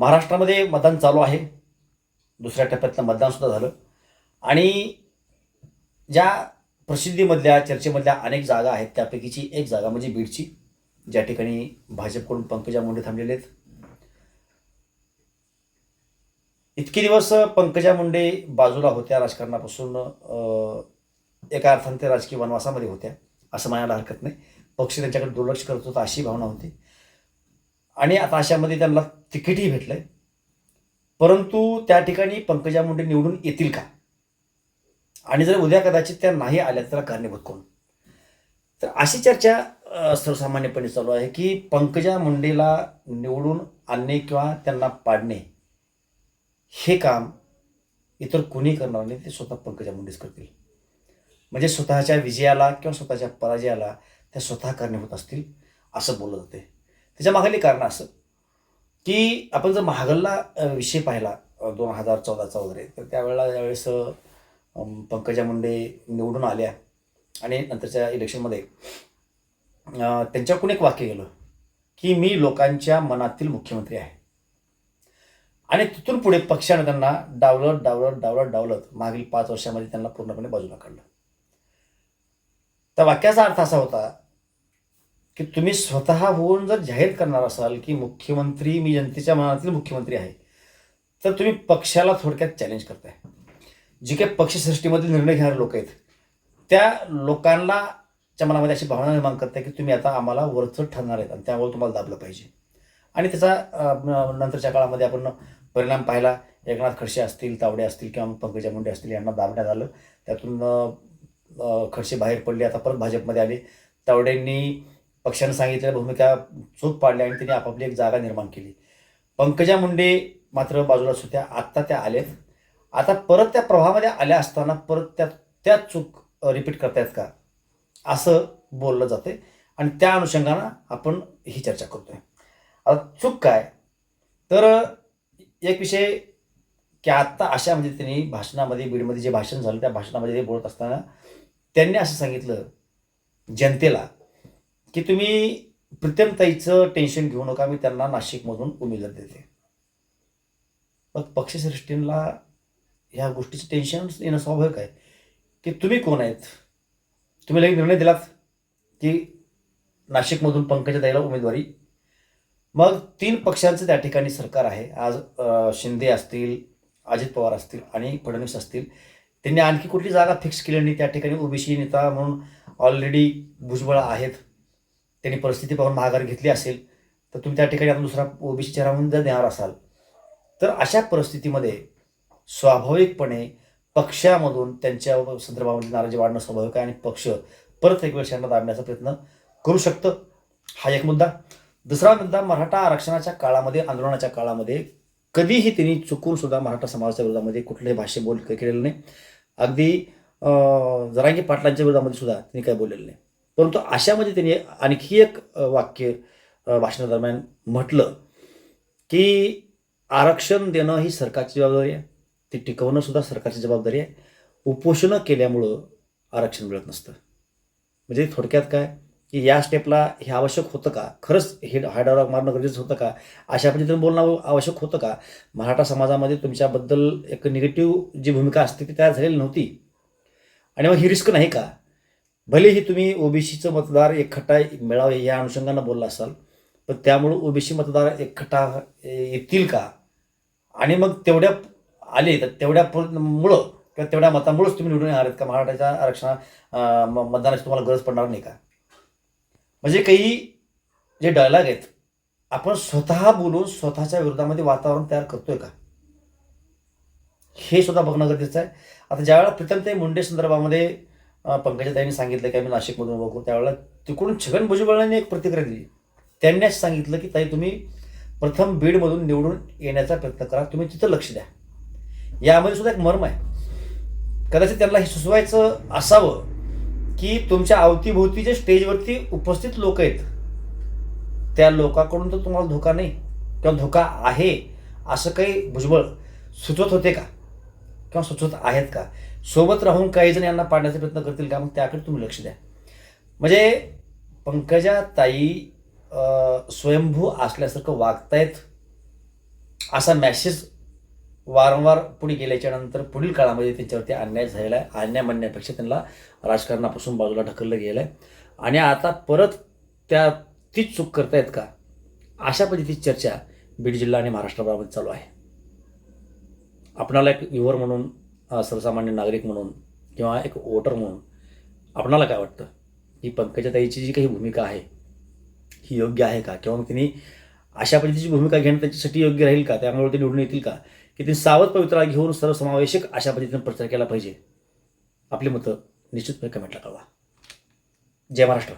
महाराष्ट्रामध्ये मतदान चालू आहे. दुसऱ्या टप्प्यातलं मतदानसुद्धा झालं. आणि ज्या प्रसिद्धीमधल्या चर्चेमधल्या अनेक जागा आहेत त्यापैकीची एक जागा म्हणजे बीडची ज्या ठिकाणी भाजपकडून पंकजा मुंडे थांबलेले आहेत. इतके दिवस पंकजा मुंडे बाजूला होत्या राजकारणापासून एका अर्थाने ते राजकीय वनवासामध्ये होत्या असं म्हणायला हरकत नाही. पक्ष त्यांच्याकडे दुर्लक्ष करत होता अशी भावना होती. आणि आता अशामध्ये त्यांना तिकीटही भेटलं आहे परंतु त्या ठिकाणी पंकजा मुंडे निवडून येतील का? आणि जर उद्या कदाचित त्या नाही आल्या तर कारणीभूत कोण? तर अशी चर्चा सर्वसामान्यपणे चालू आहे की पंकजा मुंडेला निवडून आणणे किंवा त्यांना पाडणे हे काम इतर कोणी करणार नाही ते स्वतः पंकजा मुंडेच करतील. म्हणजे स्वतःच्या विजयाला किंवा स्वतःच्या पराजयाला त्या स्वतः कारणीभूत असतील असं बोललं जाते त्याच्या मागायला कारण असं की आपण जर महागल्ला विषय पाहिला दोन हजार चौदाचा वगैरे तर त्यावेळेला ज्यावेळेस पंकजा मुंडे निवडून आल्या आणि नंतरच्या इलेक्शनमध्ये त्यांच्याकडून एक वाक्य गेलं की मी लोकांच्या मनातील मुख्यमंत्री आहे. आणि तिथून पुढे पक्षानं त्यांना डावलत डावलत डावलत डावलत मागील पाच वर्षामध्ये त्यांना पूर्णपणे बाजूला काढलं. त्या वाक्याचा अर्थ असा होता की तुम्ही स्वतः होऊन जर जाहीर करणार असाल की मुख्यमंत्री मी जनतेच्या मनातील मुख्यमंत्री आहे तर तुम्ही पक्षाला थोडक्यात चॅलेंज करताय. जी काही पक्षसृष्टीमधील निर्णय घेणारे लोक आहेत त्या लोकांना च्या मनामध्ये अशी भावना निर्माण करताय की तुम्ही आता आम्हाला वरचढ ठरणार आहेत आणि त्यामुळे तुम्हाला दाबलं पाहिजे. आणि त्याचा नंतरच्या काळामध्ये आपण परिणाम पाहिला. एकनाथ खडसे असतील तावडे असतील किंवा पंकजा मुंडे असतील यांना दाबण्यात आलं. त्यातून खडसे बाहेर पडले आता परत भाजपमध्ये आले. तावडेंनी पक्षानं सांगितलेल्या भूमिका चूक पाडल्या आणि त्यांनी आपापली एक जागा निर्माण केली. पंकजा मुंडे मात्र बाजूलाच होत्या आत्ता त्या आलेत. आता परत त्या प्रवाहामध्ये आल्या असताना परत त्या त्या चूक रिपीट करतायत का? असं बोललं जाते आणि त्या अनुषंगानं आपण ही चर्चा करतोय. आता चूक काय? तर एक विषय की आत्ता अशा म्हणजे त्यांनी भाषणामध्ये बीडमध्ये जे भाषण झालं त्या भाषणामध्ये ते बोलत असताना त्यांनी असं सांगितलं जनतेला की तुम्ही प्रीतमताईचं टेन्शन घेऊ नका मी त्यांना नाशिकमधून उमेदवार देते. मग पक्षश्रेष्ठींना ह्या गोष्टीचं टेन्शन येणं स्वाभाविक आहे. की तुम्ही कोण आहेत? तुम्ही लगेच निर्णय दिलात की नाशिकमधून पंकजा ताईला उमेदवारी. मग तीन पक्षांचं त्या ठिकाणी सरकार आहे. आज शिंदे असतील अजित पवार असतील आणि फडणवीस असतील. त्यांनी आणखी कुठली जागा फिक्स केली नाही? त्या ठिकाणी ओबीसी नेता म्हणून ऑलरेडी भुजबळ आहेत. त्यांनी परिस्थिती पाहून माघार घेतली असेल तर तुम्ही त्या ठिकाणी आता दुसरा ओबीसी चेहरा म्हणून जर देणार असाल तर अशा परिस्थितीमध्ये स्वाभाविकपणे पक्षामधून त्यांच्या संदर्भामध्ये नाराजी वाढणं स्वाभाविक आहे आणि पक्ष परत एक वेळ यांना दाबण्याचा प्रयत्न करू शकतं. हा एक मुद्दा. दुसरा मुद्दा मराठा आरक्षणाच्या काळामध्ये आंदोलनाच्या काळामध्ये कधीही त्यांनी चुकून सुद्धा मराठा समाजाच्या विरोधामध्ये कुठलेही भाष्य बोल केलेलं नाही. अगदी जरांगी पाटलांच्या विरोधामध्ये सुद्धा त्यांनी काही बोललेलं नाही. परंतु अशामध्ये त्यांनी आणखी एक वाक्य भाषणादरम्यान म्हटलं की आरक्षण देणं ही सरकारची जबाबदारी आहे. ते टिकवणं सुद्धा सरकारची जबाबदारी आहे. उपोषणं केल्यामुळं आरक्षण मिळत नसतं. म्हणजे थोडक्यात काय? की या स्टेपला हे आवश्यक होतं का? खरंच हे हायडायलॉग मारणं गरजेचं होतं का? अशा पद्धतीने बोलणं आवश्यक होतं का? मराठा समाजामध्ये तुमच्याबद्दल एक निगेटिव्ह जी भूमिका असते ती तयार झालेली नव्हती. आणि मग ही रिस्क नाही का? भलेही तुम्ही ओबीसीचं मतदार एकखट्टा मिळावे या अनुषंगानं बोलला असाल पण त्यामुळं ओबीसी मतदार एकखट्टा येतील का? आणि मग तेवढ्या आले तर तेवढ्या मुळं किंवा तेवढ्या मतामुळंच तुम्ही निवडून येणार आहेत का? मराठाच्या आरक्षणा म- मतदानाची तुम्हाला गरज पडणार नाही का? म्हणजे काही जे डायलॉग आहेत आपण स्वतः बोलून स्वतःच्या विरोधामध्ये वातावरण तयार करतोय का? हे सुद्धा बघणं गरजेचं आहे. आता ज्यावेळेला प्रीतमताई मुंडे संदर्भामध्ये पंकजाताईंनी सांगितलं की आम्ही नाशिकमधून बघू त्यावेळेला तिकडून छगन भुजबळांनी एक प्रतिक्रिया दिली. त्यांनी सांगितलं की ताई तुम्ही प्रथम बीडमधून निवडून येण्याचा प्रयत्न करा. तुम्ही तिथं लक्ष द्या. यामध्ये सुद्धा एक मर्म आहे. कदाचित त्यांना हे सुचवायचं असावं की तुमच्या अवतीभोवती जे स्टेजवरती उपस्थित लोक आहेत त्या लोकांकडून तर तुम्हाला धोका नाही किंवा धोका आहे असं काही भुजबळ सुचवत होते का? किंवा सुचवत आहेत का? सोबत राहून काही जण यांना पाडण्याचा प्रयत्न करतील का? मग त्याकडे तुम्ही लक्ष द्या. म्हणजे पंकजा ताई स्वयंभू असल्यासारखं वागतायत असा मॅसेज वारंवार पुढे गेल्याच्यानंतर पुढील काळामध्ये त्यांच्यावरती अन्याय झालेला आहे. अन्याय म्हणण्यापेक्षा त्यांना राजकारणापासून बाजूला ढकललं गेलं आहे आणि आता परत त्या तीच चूक करतायत का? अशा पद्धतीची चर्चा बीड जिल्हा आणि महाराष्ट्राबाबत चालू आहे. आपणाला एक युवर म्हणून सर्वसामान्य नागरिक म्हणून किंवा एक वोटर म्हणून आपणाला काय वाटतं? ही पंकजाताईची जी काही भूमिका आहे ही योग्य आहे का? किंवा मग तिने अशा पद्धतीची भूमिका घेणं त्यांच्यासाठी योग्य राहील का? त्यामुळे ते निवडून येतील का? की ते सावध पवित्रा घेऊन सर्वसमावेशक अशा पद्धतीने प्रचार केला पाहिजे? आपली मतं निश्चितपणे कमेंटला कळवा. जय महाराष्ट्र.